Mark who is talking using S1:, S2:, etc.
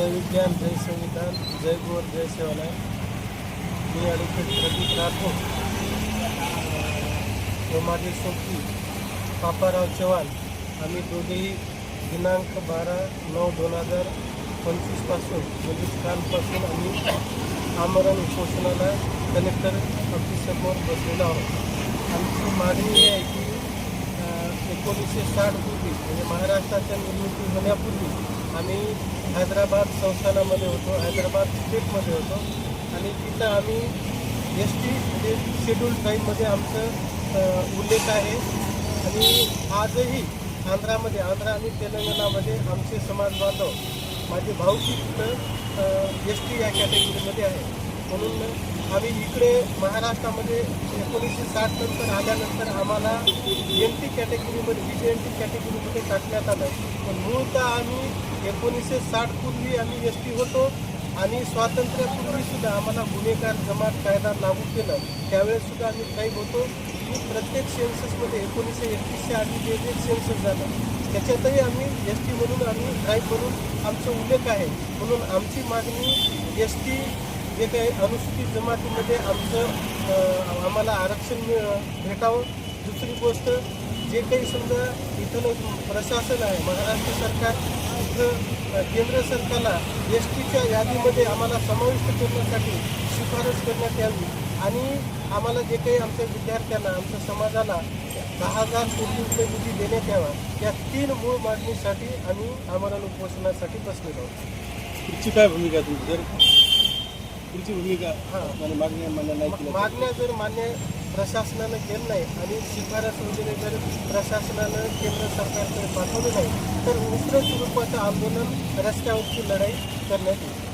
S1: जय विज्ञान जय संविधान जय गोर, जय सेवालाय मी ॲडव्होकेट प्रदीप राठोड। व माझे सोबती पापाराव चव्हाण। आम्ही दोघेही दिनांक बारा नऊ दोन हज़ार पंचवीसपासून म्हणजेच कालपासून आम्ही आमरण उपोषणाला कलेक्टर ऑफिससमोर बसलेलो आहोत. आमची मागणी ही आहे की एकोणीसशे साठ पूर्वी, म्हणजे महाराष्ट्राच्या निर्मिती होण्यापूर्वी आम्ही हैदराबाद संस्थानामध्ये होतो हैदराबाद स्टेटमध्ये होतो. आणि तिथं आम्ही एस टी म्हणजे शेड्यूल टाईममध्ये आमचं उल्लेख आहे. आणि आजही आंध्रामध्ये आंध्रा आणि तेलंगणामध्ये आमचे समाज बांधव माझे भाऊची तिथं एस टी या कॅटेगरीमध्ये आहे. म्हणून आम्ही इकडे महाराष्ट्रामध्ये एकोणीसशे साठ नंतर आल्यानंतर आम्हाला एन टी कॅटेगरीमध्ये विजय एन टी कॅटेगरीमध्ये टाकण्यात आलं. पण मूळतः आम्ही एकोणीसशे साठ पूर्वी आम्ही एस टी होतो आणि स्वातंत्र्यापूर्वी सुद्धा आम्हाला गुन्हेगार जमात कायदा लागू केला. त्यावेळेस सुद्धा आम्ही ट्राईब होतो. की प्रत्येक सेन्ससमध्ये एकोणीसशे एकतीसशे आधी जे जे सेन्सस झालं त्याच्यातही आम्ही एस टी म्हणून आम्ही ट्राईब म्हणून आमचा उल्लेख आहे. म्हणून आमची मागणी एस टी जे काही अनुसूचित जमातीमध्ये आमचं आम्हाला आरक्षण मिळ- भेटावं. दुसरी गोष्ट जे काही समजा इथलं प्रशासन आहे महाराष्ट्र सरकार इथं केंद्र सरकारला एस टीच्या यादीमध्ये आम्हाला समाविष्ट करण्यासाठी शिफारस करण्यात यावी. आणि आम्हाला जे काही आमच्या विद्यार्थ्यांना आमच्या समाजाला दहा हजार कोटी रुपये निधी देण्यात यावा या तीन मूळ मागणीसाठी आम्ही आम्हाला उपोषणासाठी बसलेलो आहोत.
S2: पुढची काय भूमिका तुमची? तुमची पुढची भूमिका
S1: हां.
S2: मला मागण्या मान्य नाही केल्या
S1: मागण्या जर मान्य प्रशासनानं केलं नाही आणि शिफारस वगैरे जर प्रशासनानं केंद्र सरकारकडे पाठवलं नाही तर उग्र स्वरूपाचं आंदोलन रस्त्यावरची लढाई करण्यात येईल